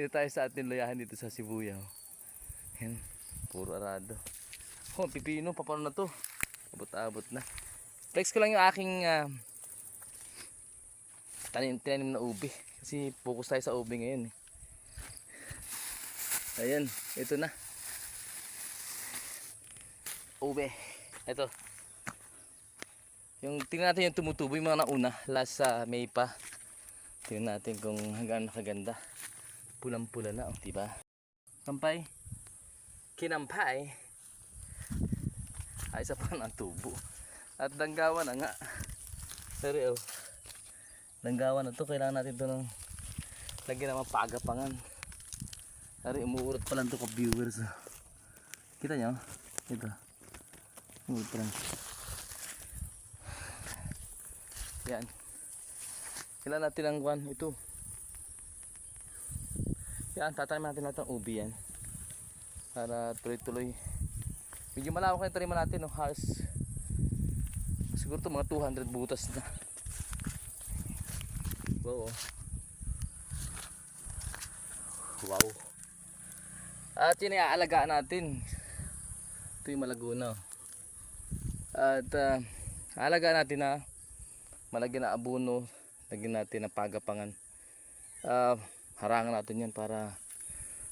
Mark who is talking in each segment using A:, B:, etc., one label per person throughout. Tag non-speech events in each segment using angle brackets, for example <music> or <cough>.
A: Dito tayo sa ating layahan dito sa Sibuya. Yan, puro arado. Oh, pipino, papano na to? Abot-abot na. Flex ko lang yung aking ah, tanim, tinanim na ubi. Kasi focus tayo sa ubi ngayon. Eh. Ayan, ito na. Ube. Ito. Yung tingnan natin yung tumutubo yung mga nauna last sa May pa. Tingnan natin kung hanggang nakaganda. Pulang-pula na, oh, diba? Kampay. Kinampay. Ay, isa pa ng tubo. At danggawan na nga. Pero, oh. Danggawan na to. Kailangan natin to ng lagyan ng pagapangan. Ari, umuurot pa lang to ka viewers. oh. Kita nyo? Ito. Umuurot pa lang. Yan. Kailangan natin ang kwan. Ito. Yan, tatanim natin lahat ng ubi yan. Para tuloy-tuloy. Medyo malawak na taniman natin. No? Halos, siguro to mga 200 butas na. Wow. oh. Wow. At yun aalagaan natin. Ito yung malaguna. At uh, aalagaan natin na malagyan na abono, lagyan natin ng pagapangan. Ah, harangan natin yan para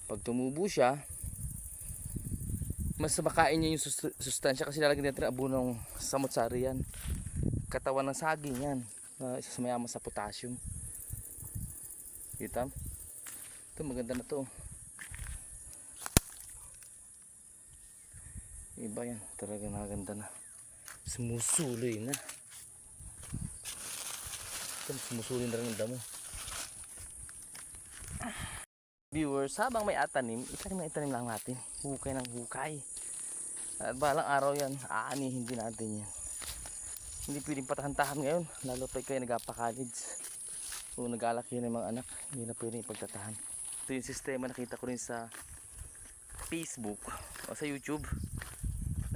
A: pag tumubo siya, mas makain niya yung sus- sustansya kasi lalagyan natin abono ng samot-sari yan. Katawan ng saging yan. na isa sa mayaman sa potassium. Kita? Ito maganda na to. Iba yan. Talaga maganda na. Sumusuloy na. Ito, sumusuloy na rin ang damo. Viewers, habang may atanim, itanim na itanim lang natin. Hukay ng hukay. At balang araw yan, aanihin din natin yan. Hindi pwedeng patahan-tahan ngayon, lalo pa kayo nagapa-college. O nag-alaki ng mga anak, hindi na pwedeng ipagtatahan. Ito yung sistema nakita ko rin sa Facebook o sa YouTube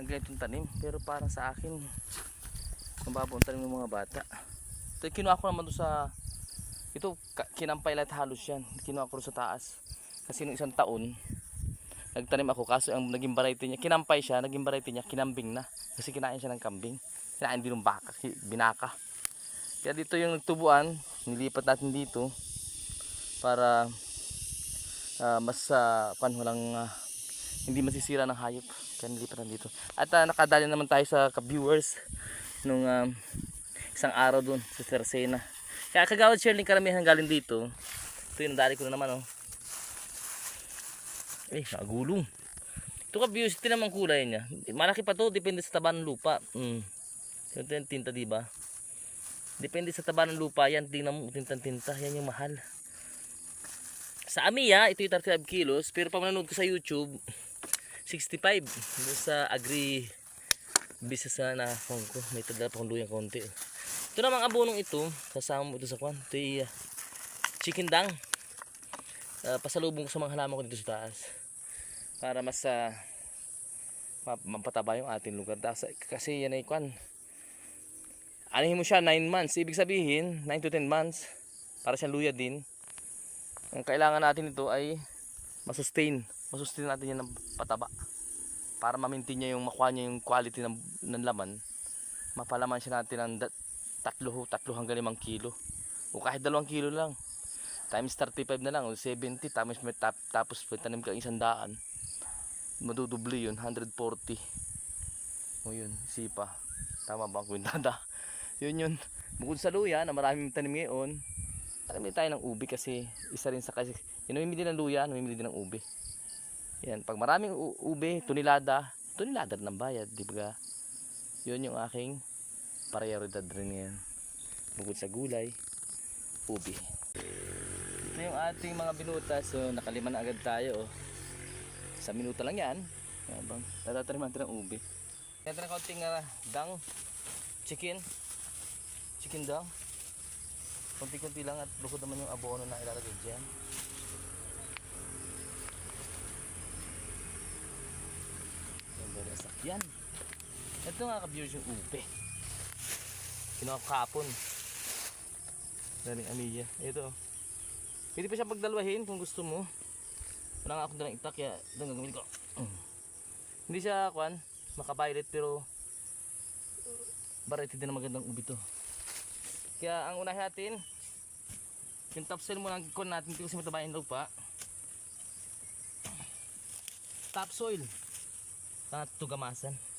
A: ng ganitong tanim. Pero parang sa akin, mababaw ang tanim ng mga bata. Ito kinuha ko naman doon sa ito kinampay lahat halos yan. Kinuha ko sa taas. Kasi nung isang taon, nagtanim ako kaso ang naging variety niya, kinampay siya, naging variety niya, kinambing na. Kasi kinain siya ng kambing. Kinain din ng baka, binaka. Kaya dito yung nagtubuan, nilipat natin dito para ah, mas uh, pan walang ah, hindi masisira ng hayop. Kaya nilipat natin dito. At ah, nakadali naman tayo sa ka-viewers nung ah, isang araw doon sa Tercena. Kaya kagawad Shirley karamihan galing dito. Ito yung nadali ko na naman oh. Eh, nakagulong. Ito ka views, ito naman kulay niya. Malaki pa to, depende sa taba ng lupa. Mm. Ito yung tinta, di ba? Depende sa taba ng lupa yan. Tingnan mo, tinta-tinta. Yan yung mahal. Sa Amiya, ito yung 35 kilos. Pero pag nanonood ko sa YouTube, 65. Doon sa agri business na nakakong ko. May tadala pa kong luyang konti. oh. Ito namang abonong ito, kasama mo ito sa kwan. Ito yung uh, chicken dang. Uh, pasalubong ko sa mga halaman ko dito sa taas. Para mas uh, map- mapataba yung ating lugar. Kasi yan ay kwan. Anihin mo siya 9 months. Ibig sabihin, 9 to 10 months. Para siyang luya din. Ang kailangan natin ito ay masustain. Masustain natin yan ng pataba. Para ma-maintain niya yung makuha niya yung quality ng, ng laman. Mapalaman siya natin ng tatlo, tatlo hanggang limang kilo. O kahit dalawang kilo lang. Times 35 na lang. O 70 tapos may tap, tapos may tanim ka isang daan. Madudubli yun. 140. O yun. Sipa. Tama ba ang kwintada? <laughs> yun yun. Bukod sa luya na maraming tanim ngayon. Tanim tayo ng ubi kasi isa rin sa kasi yung namimili ng luya, namimili din ng ubi. Yan. Pag maraming u- ubi, tunilada, tunilada ng bayad. Di ba? Yun yung aking prioridad rin yan. Bukod sa gulay, ubi. Ito yung ating mga binutas. So, nakalima na agad tayo. Oh. Sa minuto lang yan. Habang tatataniman natin ng ubi. Ito na kaunting uh, dang. Chicken. Chicken dang. Kunti-kunti lang at bukod naman yung abono na ilalagay dyan. Ang sakyan. Ito nga ka-viewers yung ube. Kinuha ko kapon. Daling amiya. Ito. Pwede pa siya pagdalwahin kung gusto mo. Wala nga akong dalang itak kaya ang gagawin ko. Mm. Hindi siya kwan, makabilet pero variety din na magandang ubi to. Kaya ang unahin natin, yung topsoil muna ang kon natin kasi matabayin daw pa. Topsoil. Para tugamasan.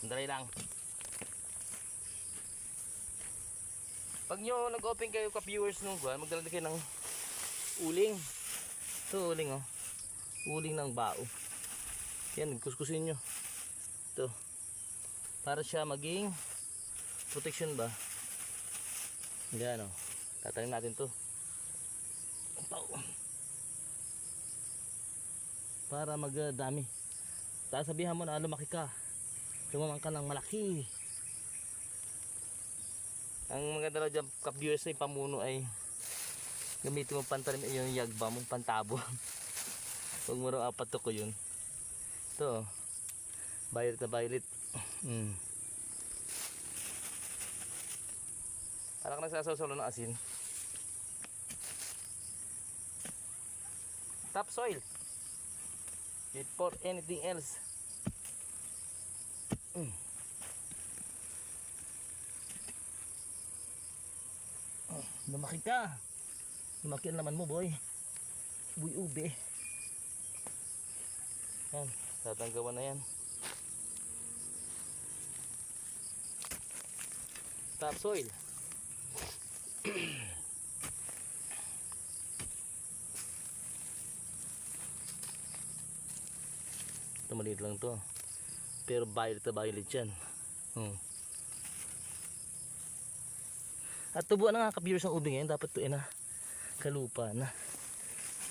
A: Sandali lang. Pag nyo nag-open kayo ka viewers nung kuha, magdala kayo ng uling. Ito uling oh. Uling ng bao. Yan, kuskusin nyo. Ito. Para siya maging protection ba? Yan oh. Tatanim natin to. Bao. Para magdami. Tapos sabihan mo na lumaki ka. Lumamang ka ng malaki. Ang maganda daw dyan, cup viewers yung pamuno ay gamitin mo pantalim yung yagba mong pantabo. <laughs> Huwag mo raw apat ko yun. Ito, violet na violet. Mm. Para ka nagsasawsalo ng asin. Topsoil. Before anything else. Mm. Oh, lumaki ka. Lumaki ang mo, boy. Boy ube. Yan, tatanggawan na yan. Topsoil. <clears throat> Ito maliit lang to. Pero violet na violet yan. Hmm. At tubuan na nga ka-viewers ng ubi ngayon. Dapat to na kalupa na.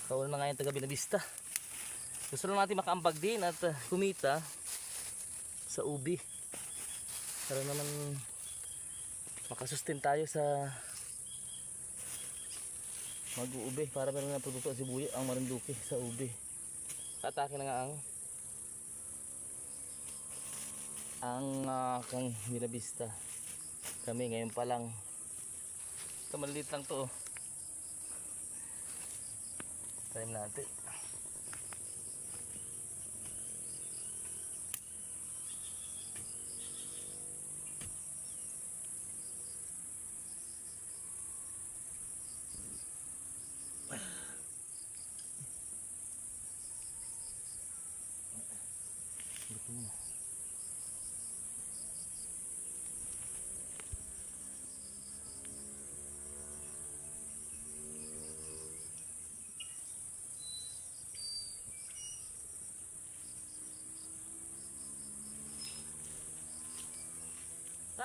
A: Kawalan na nga yung taga Binavista. Gusto lang natin makaambag din at uh, kumita sa ubi. Para naman makasustain tayo sa mag-uubi para meron na produkto ang sibuya ang marinduki sa ubi. Atake na nga ang ang uh, kang Binavista. Kami ngayon pa lang ito maliit lang to. oh. Time natin.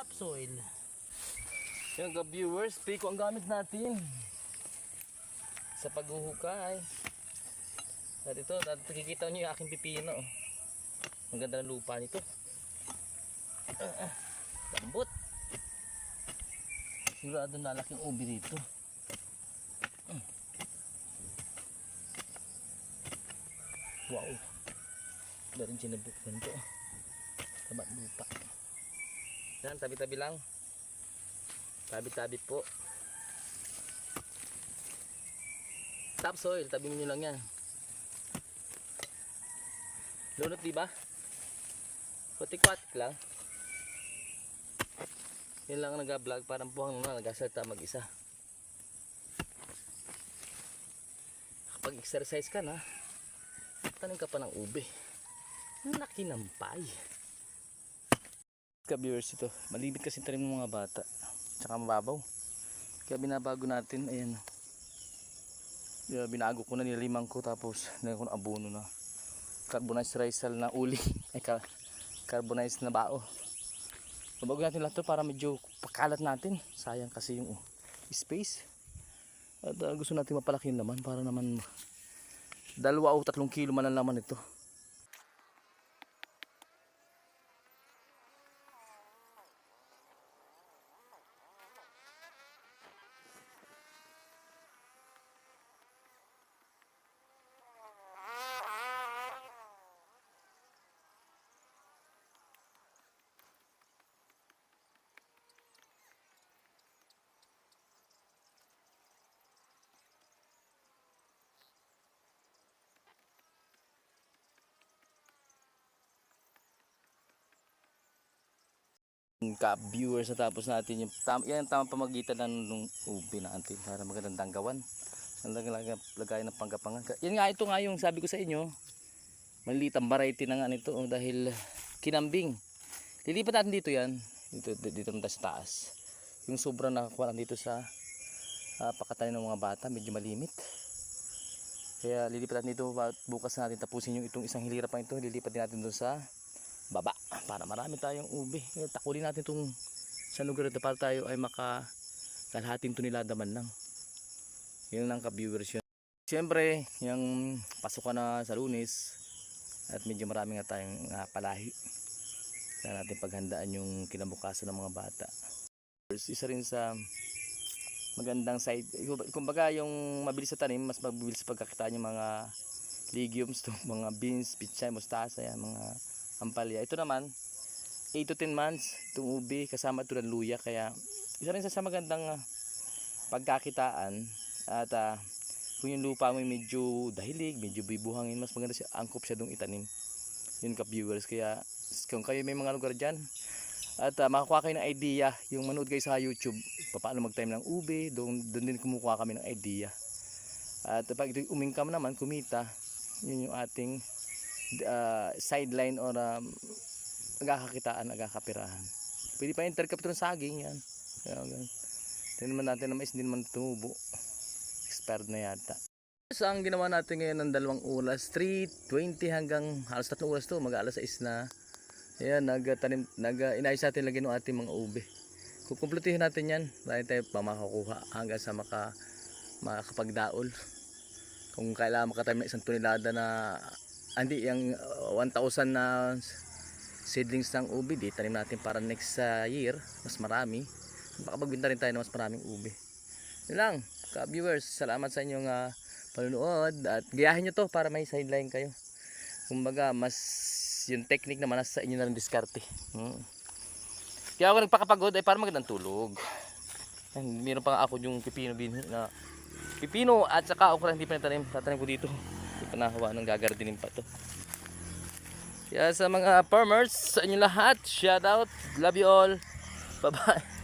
A: Topsoil. Yung ka viewers, piko ang gamit natin sa paghuhukay. At ito, nakikita nyo yung aking pipino. Ang ganda ng lupa nito. Lambot. Sigurado na laking ubi dito. Wow. Meron sinabuk ganito. Taba lupa. Yan, tabi-tabi lang. Tabi-tabi po. Topsoil, tabi nyo lang yan. Lunot di ba? Kutik-kutik lang. Yan lang ang nag-vlog, parang buhang na nag-asalta mag-isa. Kapag exercise ka na, tanim ka pa ng ube. Ang laki ng pay. Ka-viewers ito, malimit kasi tanim ng mga bata. Tsaka mababaw. Kaya binabago natin, ayan. Yeah, binago ko na nilimang ko tapos nilagyan ko ng abono na carbonized rice na uli <laughs> ay ka, carbonized na bao babago natin lahat to para medyo pakalat natin sayang kasi yung oh, space at uh, gusto natin mapalaki yung laman para naman dalawa o tatlong kilo man ang laman ito ka-viewers na tapos natin yung tam, yan ang tamang pamagitan ng nung ubi natin para magandang tanggawan. Ang lagay, lagay ng panggapangan. Ka- Yan nga ito nga yung sabi ko sa inyo. Maliliit ang variety na nga nito oh, dahil kinambing. Lilipat natin dito yan. Dito, dito, dito sa taas. Yung sobrang nakakuha dito sa uh, pakatanim ng mga bata. Medyo malimit. Kaya lilipat natin dito bukas natin tapusin yung itong isang hilira pa ito. Lilipat din natin doon sa baba para marami tayong ube. Eh, takulin natin itong sa lugar ito para tayo ay maka kalahating tonelada man lang. Yun ang ka-viewers yun. Siyempre, yung pasok ka na sa lunes at medyo marami nga tayong uh, palahi. Kaya natin paghandaan yung kinabukasan ng mga bata. Isa rin sa magandang side. Kumbaga yung mabilis sa tanim, mas mabilis pagkakitaan yung mga legumes, to, mga beans, pichay, mustasa, yan, mga ampalya. Ito naman, 8 to 10 months, itong ubi, kasama ito ng luya. Kaya, isa rin sa, sa magandang ah, pagkakitaan. At ah, kung yung lupa mo medyo dahilig, medyo bibuhangin, mas maganda siya, angkop siya dong itanim. Yun ka viewers. Kaya, kung kayo may mga lugar dyan, at ah, makakuha kayo ng idea, yung manood kayo sa YouTube, paano mag-time ng ube, doon, doon din kumukuha kami ng idea. At pag umingkam naman, kumita, yun yung ating uh, sideline or um, nagkakakitaan, nagkakapirahan. Pwede pa intercap ito ng saging yan. Kaya, ganun. Tingnan naman natin na mais hindi naman tumubo. Expired na yata. So, ang ginawa natin ngayon ng dalawang oras, 3.20 hanggang halos tatlong oras to, mag alas 6 na. Ayan, nagtanim, nag, inayos natin lagi ng ating mga ube. Kukumpletuhin natin yan, dahil tayo pa makakuha hanggang sa maka, makakapagdaol. Kung kailangan makatanim ng isang tonelada na hindi yung uh, 1,000 na seedlings ng ubi di tanim natin para next uh, year mas marami. Baka magbinta rin tayo ng mas maraming ubi. Yun lang ka viewers salamat sa inyong uh, panunood at gayahin nyo to para may sideline kayo. Kumbaga mas yung technique naman nasa sa inyo na rin diskarte. Hmm. kaya ako nagpakapagod ay para magandang tulog. Meron pa ako yung pipino binhi na pipino at saka okra hindi pa natanim. Tatanim ko dito hindi pa nahawa ng gagardinin pa to. Kaya sa mga farmers sa inyo lahat shout out. Love you all. Bye bye